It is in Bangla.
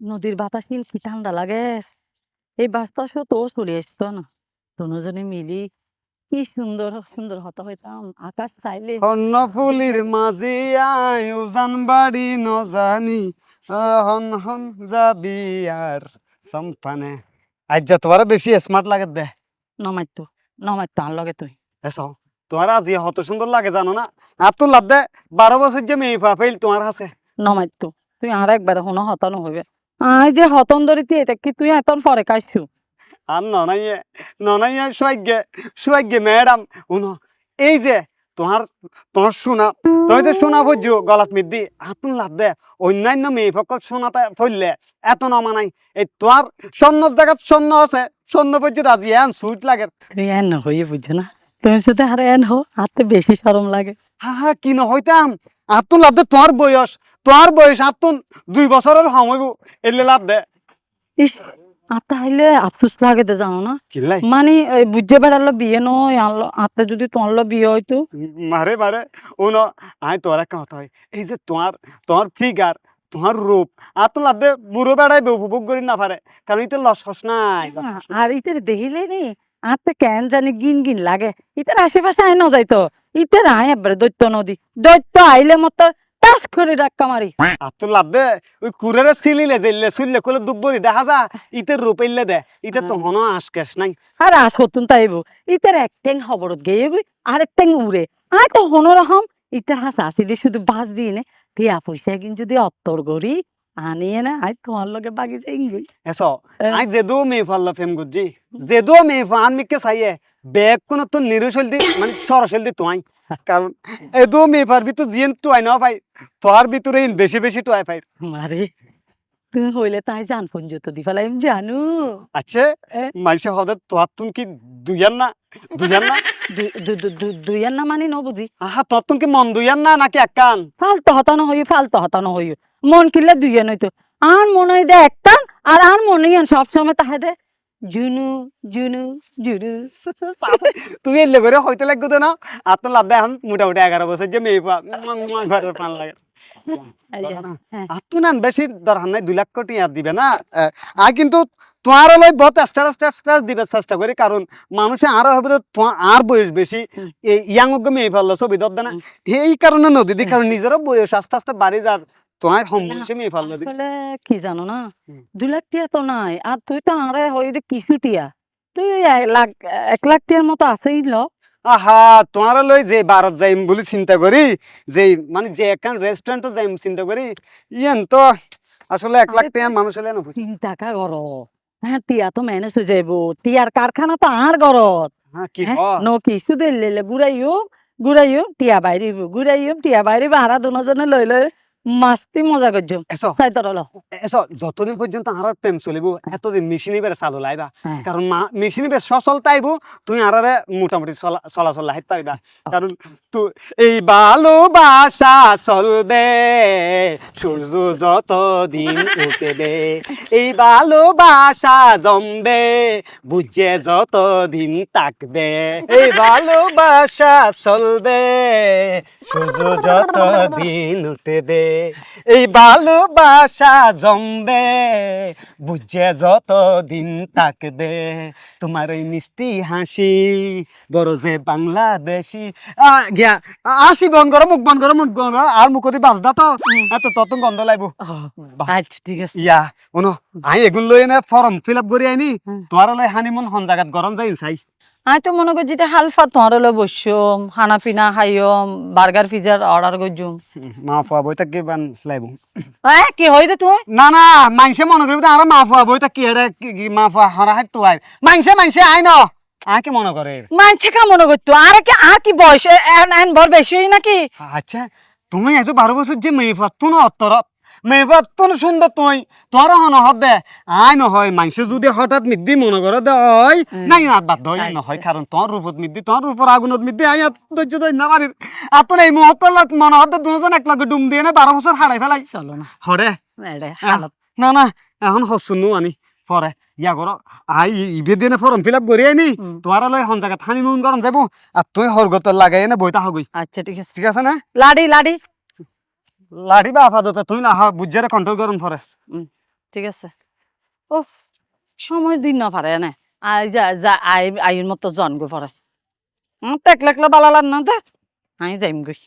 নদীর বাতাস কিন্তু কি ঠান্ডা লাগে? এই বাতাসও তো চলে আসতো না? দুজনে মিলি কি সুন্দর সুন্দর হতা হইতাম আকাশ চাইলে অন্য ফুলির মাঝে আয় উজান বাড়ি নজানি হন হন যাবি আর সম্পানে আজ যা তোমার বেশি স্মার্ট লাগে দে। নমাইতো নমাইতো আন লগে তুই। এসো তোমার আজ কত সুন্দর লাগে জানো না? আর তো লাভ দে বারো বছর যে মেয়ে পাইল তোমার হাসে নমাইতো তুই আর একবার হনো হতানো হইবে। আই যে হতন ধরিতে এটা কি তুই এতন পরে কাইছু আর ননাইয়ে ননাইয়ে সৌভাগ্যে সৌভাগ্যে ম্যাডাম উনো এই যে তোমার তোমার সোনা তুমি যে সোনা ভোজ্য গলাত মিদ্দি আপন লাভ দে অন্যান্য মেয়ে ফকল সোনাটা ফললে এত নমা নাই এই তোমার স্বর্ণ জায়গাত স্বর্ণ আছে স্বর্ণ ভোজ্য রাজি এন সুইট লাগে। তুই এন হইয়ে বুঝছ না তুমি যদি আর এন হো হাতে বেশি শরম লাগে। হা হা কি ন হইতাম? আতুন লাভ দে তোমার বয়স তোমার বয়স আতুন দুই বছরের সময়ব এলে লাভ দে। ইস আর তাহলে আফসোস লাগে তো জানো না? মানে বুঝে বেড়ালো বিয়ে নয় আনলো আতে যদি তোমার বিয়ে হইতো? মারে মারে উন আই তোর একটা কথা হয় এই যে তোমার তোমার ফিগার তোমার রূপ আর তো লাভ দে বুড়ো বেড়াই উপভোগ করি না পারে কারণ ইতে নাই। আর ইতের দেখিলে নি আতে কেন জানি গিন গিন লাগে ইতের আশেপাশে আয় ন যাইতো। ইতের আয় এবারে দৈত্য নদী। দৈত্য আইলে মত টাস করে ডাক্কা মারি। আর তো ওই কুরেরে সিলিলে জেললে সুললে কোলে দুব্বরি দেখা যা ইতে রূপ এলে দে। ইতে তো হনো আশকেশ নাই। আর আস হতুন তাইব ইতের এক ট্যাং খবরত গেয়ে আর এক ট্যাং উড়ে। আয় তো হনো রকম ইতের হাস আসিলে শুধু বাস দিয়ে নে। পয়সা কিন যদি অত্তর করি। আনিয়ে না আয় তোমার লগে বাগি যাই গই এসো। আই যেদো মেয়ে ফাল্লা ফেম গুজি যেদো মেয়ে ফান মিকে চাইয়ে বেগ কোন তো নিরুশল দি মানে সরসল দি তোয়াই কারণ এদো মেয়ে ফার ভিতর জিয়েন তোয়াই না পাই তোর ভিতরে ইন বেশি বেশি তোয়াই পাই মারে হইলে তাই জান পঞ্জত দি ফেলাই আমি জানু। আচ্ছা। মানুষের হদে তোর তুন কি দুইয়ান না? দুইয়ান না? দুই- দু- দু- দু- দুইয়ের না মানে ন বুঝি? আহা তোর তুন কি মন দুইয়ান না নাকি একান? ফালতু হতানো হইও ফালতু হতানো হইও মন কিনলে দুইজন নইতো আর মনে হয় দে একটান আর আর মনে হয় সব সময় তাহে দে জুনু জুনু জুনু তুমি এলে করে হইতে না? আর তো লাভ দেয় এখন মোটামুটি এগারো বছর যে মেয়ে পা ঘরের পান লাগে। হ্যাঁ। আর তো না বেশি দরকার নাই দুই লাখ কোটি আর দিবে না। আর কিন্তু তোমার লই বহুত স্টার স্টার স্টার দিবে চেষ্টা করি কারণ মানুষে আরও হবে তো আর বয়স বেশি। ইয়াং মেয়ে ফেলল ছবি দর না। এই কারণে নদী দি কারণ নিজেরও বয়স আস্তে আস্তে বাড়ি যা তোমার মেয়ে ফেলল দি আসলে কি জানো না? হুম। দু লাখ টিয়া তো নাই আর তুই তো আরে হই কিছু টিয়া তুই এক লাখ এক লাখ টিয়ার মতো আছেই ল। আহা তোমার লই যে ভারত যাইম বলে চিন্তা করি যে মানে যে একখান রেস্টুরেন্ট যাইম চিন্তা করি ইয়ান তো আসলে এক লাখ আরে মানুষ হলে না চিন্তা কা গর হ্যাঁ টিয়া তো ম্যানেজ হয়ে যাইব টিয়ার কারখানা তো আর গরত হ্যাঁ কি দিলে ঘুরাইও ঘুরাইও টিয়া বাইরিব ঘুরাইও টিয়া বাইরিব দুজনে লই লই। মাস্তি মজা করছম এসো। তাই তোর এসো যতদিন পর্যন্ত আর প্রেম চলিব এতদিন মেশিনি বেড়ে চালু লাইবা। হ্যাঁ। কারণ মা মেশিনি বেড়ে সচল তাইব তুমি আর মোটামুটি চলাচল লাইতে পারিবা কারণ তো এই ভালোবাসা চলবে সূর্য যত দিন উঠবে এই ভালোবাসা জমবে বুঝে যত দিন থাকবে। এই ভালোবাসা চলবে সূর্য যত দিন উঠবে। এই ভালোবাসা জমবে বুঝে যত দিন থাকবে। তোমার ওই মিষ্টি হাসি বড় যে বাংলাদেশি গিয়া আসি বন করো মুখ বন করো মুখ বন আর মুখ দিয়ে বাজদা তো। এত তত গন্ধ লাগবো। আচ্ছা ঠিক আছে। ইয়া শুনো আই এগুন লই না ফর্ম ফিল আপ করি আইনি। তোমার লই হানিমুন হন জায়গাত গরম যাই চাই। আমি তো মনে করছি যে হালফা তোমার হলো বসম হানা পিনা খাইম বার্গার পিজার অর্ডার করছুম মা ফুয়া বইটা কি বান লাইব? হ্যাঁ কি হয় রে তুই? না না মাইনসে মনে করিব আর মা ফুয়া বইটা কি এটা কি- কি মা ফুয়া হরা হাত টুয়াই মাইনসে মাইনসে আই ন। আই কি মনে করে মানছে কা মনে করতো আর কি আর কি বয়স এন এন বর বেশি হই নাকি? আচ্ছা তুমি এসে বারো বছর যে মেয়ে পাত্তু না অত্তর মেয়ে পাত্তু না সুন্দর তুই। তোর হন হত দে। আই নহয় মাংসে যদি হঠাৎ মিদ্দি মনে করে দে ওই নাই আর বাদ আচ্ছা। নহয় কারণ তোর রূপত মিদ্দি তোর রূপর আগুনত মিদ্দি আই আর ধৈর্য ধর না পারির আর তোর এই মুহূর্ত মনে হতে দুজন এক লগে ডুম দিয়ে না বারো বছর হারাই ফেলাই চলো না। হরে না না এখন হসুন আনি পরে ইয়া করো আই ইবে দিয়ে ফর্ম ফিল আপ করি আনি। তোমার লয় হন জায়গা থানি মুন গরম যাব। আর তুই হরগত লাগাই না বইটা হগই আচ্ছা ঠিক আছে। ঠিক আছে না? লাডি লাডি। লাড়ি বা আপাতত তুই না হা বুঝারে কন্ট্রোল করুন পরে। ঠিক আছে। উফ, সময় দিন না পারে না আই যা যা, আই আইয়ের মতো জন গো পরে টেকলেকলে বালা লাগ না দে। আমি যাইম গই